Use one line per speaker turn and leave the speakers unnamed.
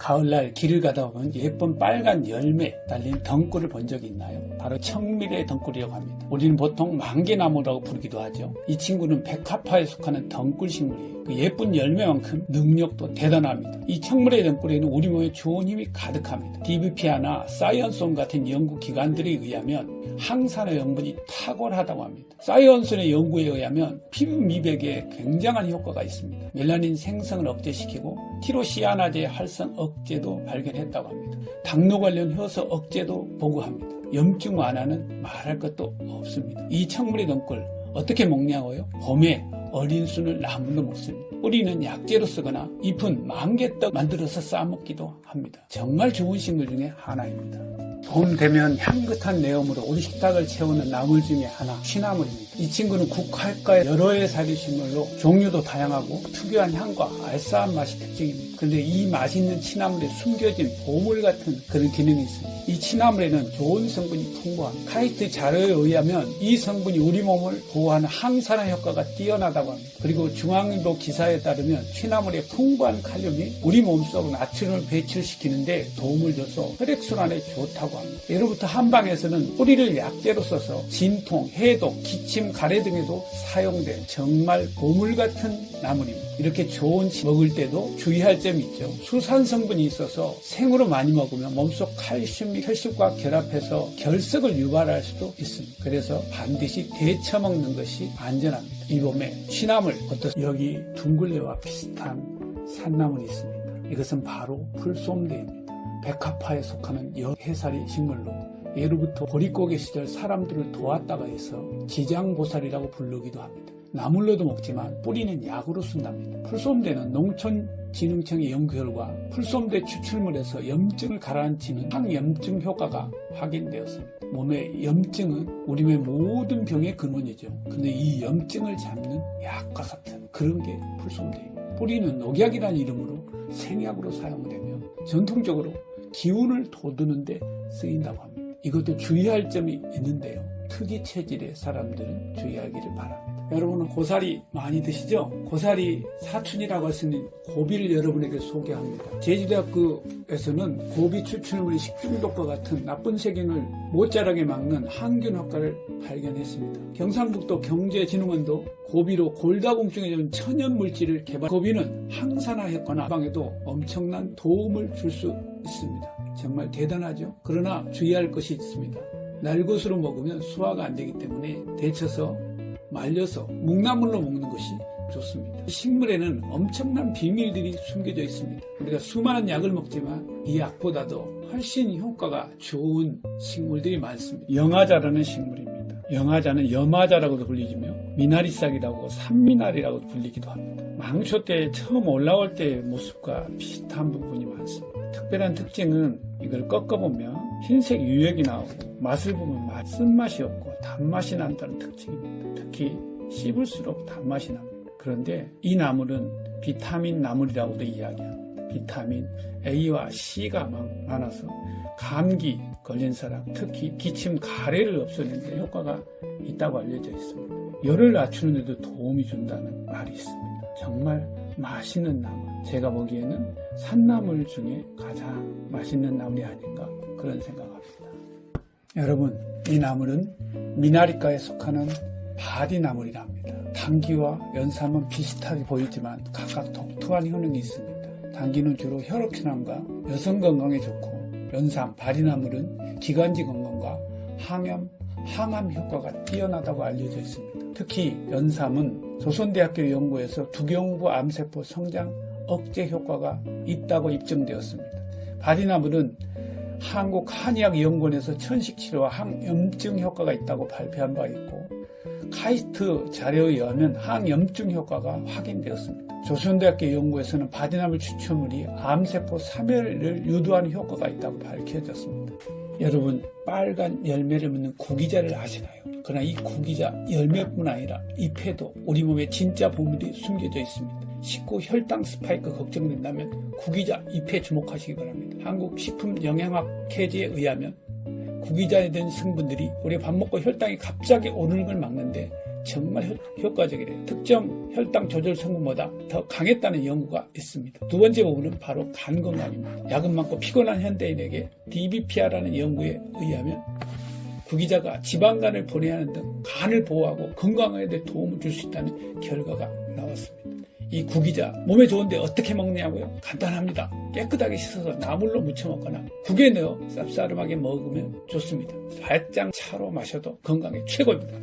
가을날 길을 가다 보면 예쁜 빨간 열매 달린 덩굴을 본 적이 있나요? 바로 청미래 덩굴이라고 합니다. 우리는 보통 만개나무라고 부르기도 하죠. 이 친구는 백합화에 속하는 덩굴 식물이에요. 그 예쁜 열매만큼 능력도 대단합니다. 이 청미래 덩굴에는 우리 몸에 좋은 힘이 가득합니다. DBP나 사이언손 같은 연구 기관들에 의하면 항산화 성분이 탁월하다고 합니다. 사이언슨의 연구에 의하면 피부 미백에 굉장한 효과가 있습니다. 멜라닌 생성을 억제시키고 티로시아나제 활성 억제도 발견했다고 합니다. 당뇨 관련 효소 억제도 보고합니다. 염증 완화는 말할 것도 없습니다. 이 청물의 덩굴 어떻게 먹냐고요? 봄에 어린 순을 나물로 먹습니다. 뿌리는 약재로 쓰거나 잎은 망개떡 만들어서 싸먹기도 합니다. 정말 좋은 식물 중에 하나입니다. 봄 되면 향긋한 내음으로 우리 식탁을 채우는 나물 중에 하나 취나물입니다. 이 친구는 국화과의 여러 해 살이 식물로 종류도 다양하고 특유한 향과 알싸한 맛이 특징입니다. 그런데 이 맛있는 취나물에 숨겨진 보물 같은 그런 기능이 있습니다. 이 취나물에는 좋은 성분이 풍부한 카이스트 자료에 의하면 이 성분이 우리 몸을 보호하는 항산화 효과가 뛰어나다고 합니다. 그리고 중앙일보 기사에 따르면 취나물의 풍부한 칼륨이 우리 몸속 나트륨을 배출시키는데 도움을 줘서 혈액순환에 좋다고 합니다. 예로부터 한방에서는 뿌리를 약재로 써서 진통, 해독, 기침, 가래 등에도 사용된 정말 보물 같은 나물입니다. 이렇게 좋은 치 먹을 때도 주의할 점이 있죠. 수산 성분이 있어서 생으로 많이 먹으면 몸속 칼슘이 혈식과 결합해서 결석을 유발할 수도 있습니다. 그래서 반드시 데쳐 먹는 것이 안전합니다. 이 봄에 취나물 어떠세요? 여기 둥글레와 비슷한 산나물이 있습니다. 이것은 바로 풀솜대입니다. 백합화에 속하는 여해살이 식물로 예로부터 보릿고개 시절 사람들을 도왔다가 해서 지장보살이라고 부르기도 합니다. 나물로도 먹지만 뿌리는 약으로 쓴답니다. 풀솜대는 농촌진흥청의 연구 결과 풀솜대 추출물에서 염증을 가라앉히는 항염증 효과가 확인되었습니다. 몸의 염증은 우리 몸의 모든 병의 근원이죠. 근데 이 염증을 잡는 약과 같은 그런 게 풀솜대입니다. 뿌리는 녹약이라는 이름으로 생약으로 사용되며 전통적으로 기운을 돋우는데 쓰인다고 합니다. 이것도 주의할 점이 있는데요. 특이 체질의 사람들은 주의하기를 바랍니다. 여러분은 고사리 많이 드시죠? 고사리 사춘이라고 할 수 있는 고비를 여러분에게 소개합니다. 제주대학교에서는 고비 추출물이 식중독과 같은 나쁜 세균을 못 자라게 막는 항균 효과를 발견했습니다. 경상북도 경제진흥원도 고비로 골다공증에 좋은 천연 물질을 개발. 고비는 항산화 효과나 방에도 엄청난 도움을 줄 수 있습니다. 정말 대단하죠? 그러나 주의할 것이 있습니다. 날것으로 먹으면 소화가 안 되기 때문에 데쳐서 말려서 묵나물로 먹는 것이 좋습니다. 식물에는 엄청난 비밀들이 숨겨져 있습니다. 우리가 수많은 약을 먹지만 이 약보다도 훨씬 효과가 좋은 식물들이 많습니다. 영화자라는 식물입니다. 영화자는 염화자라고도 불리지며 미나리싹이라고 산미나리라고 불리기도 합니다. 망초 때 처음 올라올 때의 모습과 비슷한 부분이 많습니다. 특별한 특징은 이걸 꺾어보면 흰색 유액이 나오고 맛을 보면 맛, 쓴맛이 없고 단맛이 난다는 특징입니다. 특히 씹을수록 단맛이 납니다. 그런데 이 나물은 비타민 나물이라고도 이야기합니다. 비타민 A와 C가 많아서 감기 걸린 사람, 특히 기침 가래를 없애는 데 효과가 있다고 알려져 있습니다. 열을 낮추는 데도 도움이 준다는 말이 있습니다. 정말 맛있는 나물. 제가 보기에는 산나물 중에 가장 맛있는 나물이 아닌가 그런 생각합니다. 여러분, 이 나물은 미나리과에 속하는 바디 나물이라 합니다. 당기와 연삼은 비슷하게 보이지만 각각 독특한 효능이 있습니다. 당기는 주로 혈액순환과 여성 건강에 좋고 연삼, 바디나물은 기관지 건강과 항염, 항암 효과가 뛰어나다고 알려져 있습니다. 특히 연삼은 조선대학교 연구에서 두경부 암세포 성장 억제 효과가 있다고 입증되었습니다. 바디나물은 한국 한의학연구원에서 천식치료와 항염증 효과가 있다고 발표한 바 있고 카이스트 자료에 의하면 항염증 효과가 확인되었습니다. 조선대학교 연구에서는 바디나물 추출물이 암세포 사멸을 유도하는 효과가 있다고 밝혀졌습니다. 여러분 빨간 열매를 맺는 구기자를 아시나요? 그러나 이 구기자 열매뿐 아니라 잎에도 우리 몸에 진짜 보물이 숨겨져 있습니다. 식구 혈당 스파이크 걱정된다면 구기자 잎에 주목하시기 바랍니다. 한국 식품영양학회지에 의하면 구기자에 든 성분들이 우리 밥 먹고 혈당이 갑자기 오르는 걸 막는데 정말 효, 효과적이래요. 특정 혈당 조절 성분보다 더 강했다는 연구가 있습니다. 두 번째 부분은 바로 간 건강입니다. 야근 많고 피곤한 현대인에게 DBPR라는 연구에 의하면 구기자가 지방간을 분해하는 등 간을 보호하고 건강에 대 도움을 줄 수 있다는 결과가 나왔습니다. 이 구기자 몸에 좋은데 어떻게 먹냐고요? 간단합니다. 깨끗하게 씻어서 나물로 무쳐 먹거나 국에 넣어 쌉싸름하게 먹으면 좋습니다. 살짝 차로 마셔도 건강에 최고입니다.